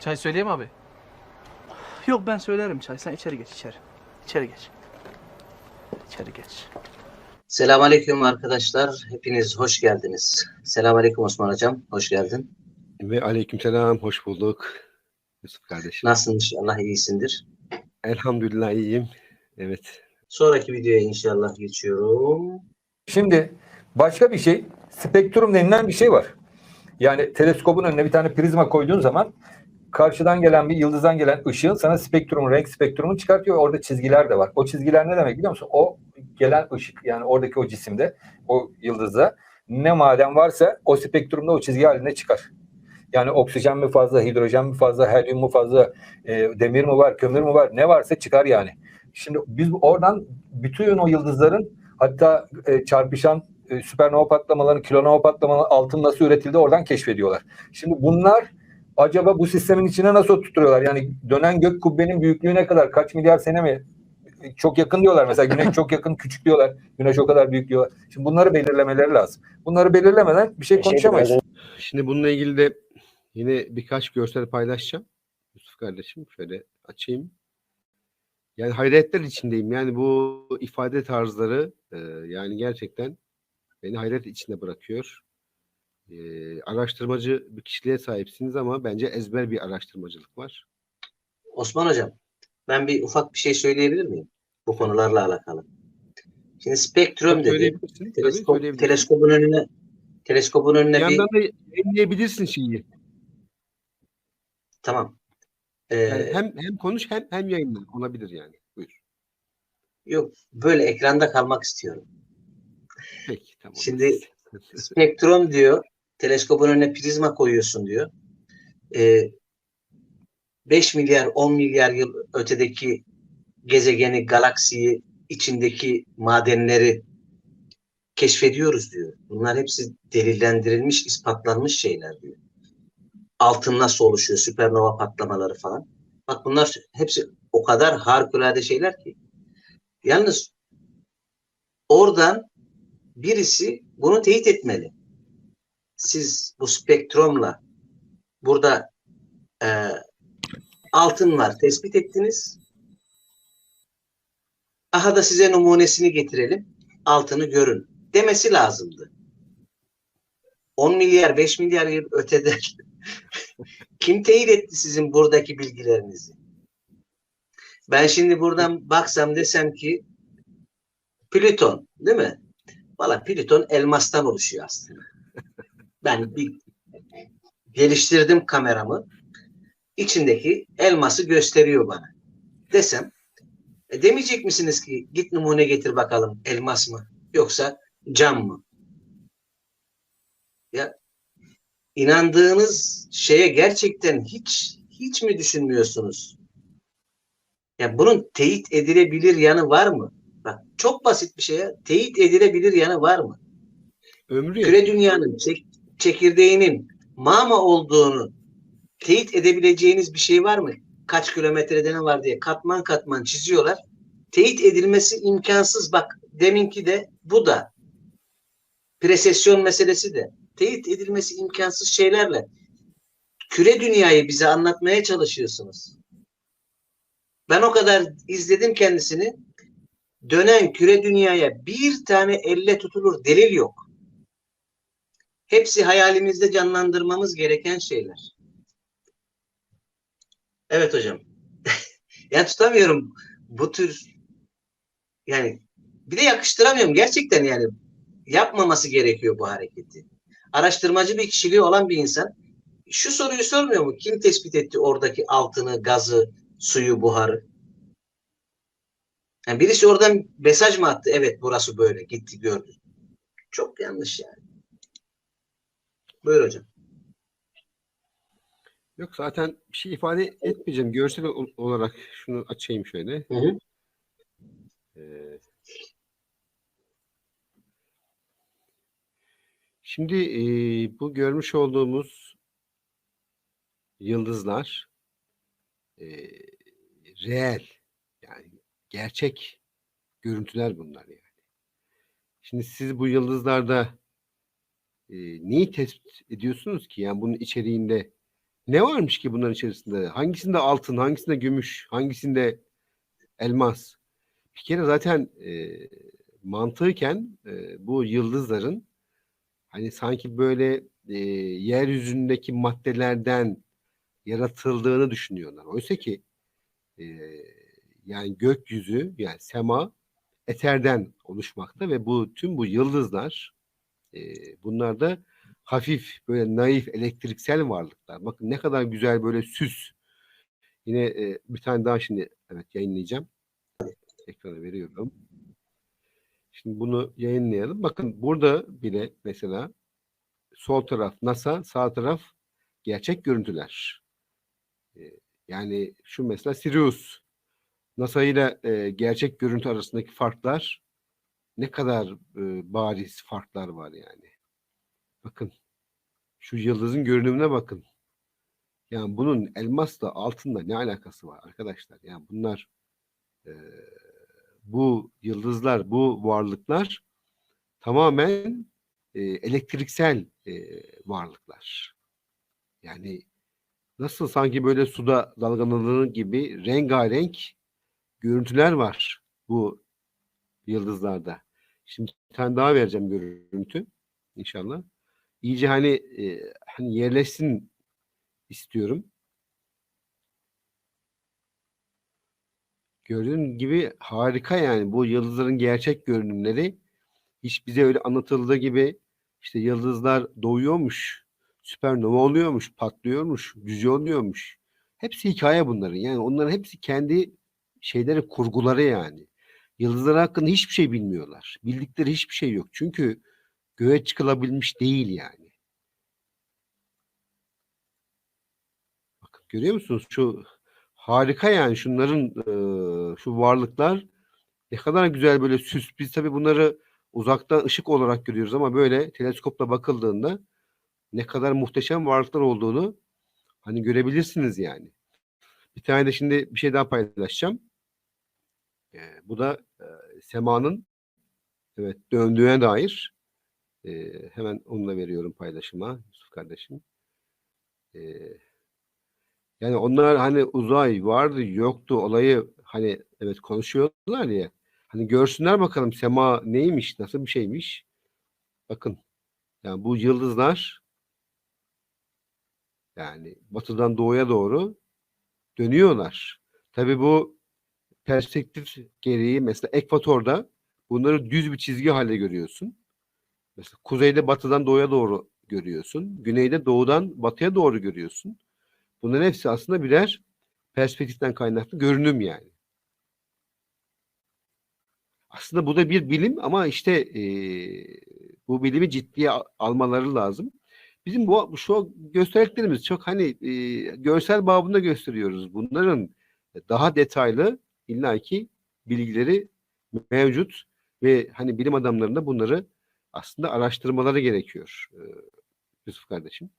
Çay söyleyeyim abi? Yok ben söylerim çay. Sen içeri geç içeri. İçeri geç. İçeri geç. Selamünaleyküm arkadaşlar. Hepiniz hoş geldiniz. Selamünaleyküm Osman Hocam. Hoş geldin. Ve aleykümselam, hoş bulduk. Yusuf kardeşim. Nasılsın inşallah iyisindir. Elhamdülillah iyiyim. Evet. Sonraki videoya inşallah geçiyorum. Şimdi başka bir şey, spektrum denilen bir şey var. Yani teleskopun önüne bir tane prizma koyduğun zaman karşıdan gelen bir yıldızdan gelen ışığın sana spektrum, renk spektrumunu çıkartıyor. Orada çizgiler de var. O çizgiler ne demek biliyor musun? O gelen ışık yani oradaki o cisimde, o yıldızda ne maden varsa o spektrumda o çizgi halinde çıkar. Yani oksijen mi fazla, hidrojen mi fazla, helyum mu fazla, e, demir mi var, kömür mü var, ne varsa çıkar yani. Şimdi biz oradan bütün o yıldızların hatta e, çarpışan e, süpernova patlamaları, kilonova patlamaları altın nasıl üretildi oradan keşfediyorlar. Şimdi bunlar acaba bu sistemin içine nasıl tutturuyorlar? Yani dönen gök kubbenin büyüklüğü ne kadar? Kaç milyar sene mi? Çok yakın diyorlar mesela. Güneş çok yakın, küçük diyorlar. Güneş o kadar büyük diyorlar. Şimdi bunları belirlemeleri lazım. Bunları belirlemeden bir şey konuşamayız. Şimdi bununla ilgili de yine birkaç görsel paylaşacağım. Yusuf kardeşim şöyle açayım. Yani hayretler içindeyim. Yani bu ifade tarzları e, yani gerçekten beni hayret içinde bırakıyor. E, araştırmacı bir kişiliğe sahipsiniz ama bence ezber bir araştırmacılık var. Osman Hocam, ben bir ufak bir şey söyleyebilir miyim? Bu konularla alakalı. Şimdi spektrum dedi. Teleskop, teleskopun önüne teleskopun önüne Bir bir yandan da yayınlayabilirsin şeyi. tamam. Ee, Yani hem hem konuş hem hem yayınla olabilir yani. Buyur. yok böyle ekranda kalmak istiyorum. Peki tamam. Şimdi Spektrum diyor. Teleskopun önüne prizma koyuyorsun diyor. Ee, 5 milyar 10 milyar yıl ötedeki gezegeni, galaksiyi, içindeki madenleri keşfediyoruz diyor. Bunlar hepsi delillendirilmiş, ispatlanmış şeyler diyor. Altın nasıl oluşuyor, süpernova patlamaları falan. Bak bunlar hepsi o kadar harikulade şeyler ki. Yalnız oradan birisi bunu teyit etmeli. Siz bu spektrumla burada e, altın var tespit ettiniz. Aha da size numunesini getirelim. Altını görün demesi lazımdı. 10 milyar 5 milyar yıl ötede kim teyit etti sizin buradaki bilgilerinizi? Ben şimdi buradan baksam desem ki Plüton değil mi? Valla Plüton elmastan oluşuyor aslında. Ben bir geliştirdim kameramı. İçindeki elması gösteriyor bana. Desem e, demeyecek misiniz ki git numune getir bakalım elmas mı yoksa cam mı? Ya inandığınız şeye gerçekten hiç hiç mi düşünmüyorsunuz? Ya bunun teyit edilebilir yanı var mı? Bak çok basit bir şeye teyit edilebilir yanı var mı? Ömrü Küre dünyanın çek- çekirdeğinin mama olduğunu teyit edebileceğiniz bir şey var mı? Kaç kilometrede ne var diye katman katman çiziyorlar. Teyit edilmesi imkansız. Bak deminki de bu da presesyon meselesi de teyit edilmesi imkansız şeylerle küre dünyayı bize anlatmaya çalışıyorsunuz. Ben o kadar izledim kendisini. Dönen küre dünyaya bir tane elle tutulur delil yok. Hepsi hayalimizde canlandırmamız gereken şeyler. Evet hocam. ya tutamıyorum bu tür yani bir de yakıştıramıyorum gerçekten yani yapmaması gerekiyor bu hareketi. Araştırmacı bir kişiliği olan bir insan şu soruyu sormuyor mu? Kim tespit etti oradaki altını, gazı, suyu, buharı? Yani birisi oradan mesaj mı attı? Evet burası böyle. Gitti gördü. Çok yanlış yani. Buyur hocam. Yok zaten bir şey ifade etmeyeceğim. Görsel ol- olarak şunu açayım şöyle. Hı hı. Ee, şimdi e, bu görmüş olduğumuz yıldızlar e, reel yani gerçek görüntüler bunlar yani. Şimdi siz bu yıldızlarda e, neyi tespit ediyorsunuz ki? Yani bunun içeriğinde Ne varmış ki bunların içerisinde? Hangisinde altın, hangisinde gümüş, hangisinde elmas? Bir kere zaten e, mantıken e, bu yıldızların hani sanki böyle e, yeryüzündeki maddelerden yaratıldığını düşünüyorlar. Oysa ki e, yani gökyüzü yani sema eterden oluşmakta ve bu tüm bu yıldızlar e, bunlar da hafif böyle naif elektriksel varlıklar. Bakın ne kadar güzel böyle süs. Yine e, bir tane daha şimdi evet yayınlayacağım. Ekrana veriyorum. Şimdi bunu yayınlayalım. Bakın burada bile mesela sol taraf NASA, sağ taraf gerçek görüntüler. E, yani şu mesela Sirius NASA ile e, gerçek görüntü arasındaki farklar ne kadar e, bariz farklar var yani. Bakın şu yıldızın görünümüne bakın. Yani bunun elmasla altınla ne alakası var arkadaşlar? Yani bunlar e, bu yıldızlar, bu varlıklar tamamen e, elektriksel e, varlıklar. Yani nasıl sanki böyle suda dalgalanır gibi rengarenk görüntüler var bu yıldızlarda. Şimdi bir tane daha vereceğim görüntü inşallah. İyice hani e, hani yerleşsin istiyorum. Gördüğün gibi harika yani bu yıldızların gerçek görünümleri hiç bize öyle anlatıldığı gibi işte yıldızlar doğuyormuş, süpernova oluyormuş, patlıyormuş, düz oluyormuş. Hepsi hikaye bunların. Yani onların hepsi kendi şeyleri, kurguları yani. Yıldızlar hakkında hiçbir şey bilmiyorlar. Bildikleri hiçbir şey yok. Çünkü göğe çıkılabilmiş değil yani. Bakın görüyor musunuz? Şu harika yani şunların şu varlıklar ne kadar güzel böyle süs. Biz tabii bunları uzaktan ışık olarak görüyoruz ama böyle teleskopla bakıldığında ne kadar muhteşem varlıklar olduğunu hani görebilirsiniz yani. Bir tane de şimdi bir şey daha paylaşacağım. E, bu da e, semanın evet döndüğüne dair e, hemen onu da veriyorum paylaşıma Yusuf kardeşim. E, yani onlar hani uzay vardı yoktu olayı hani evet konuşuyorlar ya. Hani görsünler bakalım sema neymiş, nasıl bir şeymiş. Bakın yani bu yıldızlar yani batıdan doğuya doğru dönüyorlar. Tabii bu perspektif gereği mesela ekvatorda bunları düz bir çizgi halde görüyorsun. Mesela kuzeyde batıdan doğuya doğru görüyorsun. Güneyde doğudan batıya doğru görüyorsun. Bunların hepsi aslında birer perspektiften kaynaklı görünüm yani. Aslında bu da bir bilim ama işte e, bu bilimi ciddiye al- almaları lazım. Bizim bu şu gösterdiklerimiz çok hani e, görsel babında gösteriyoruz. Bunların daha detaylı illaki bilgileri mevcut ve hani bilim adamlarında bunları aslında araştırmaları gerekiyor e, Yusuf kardeşim.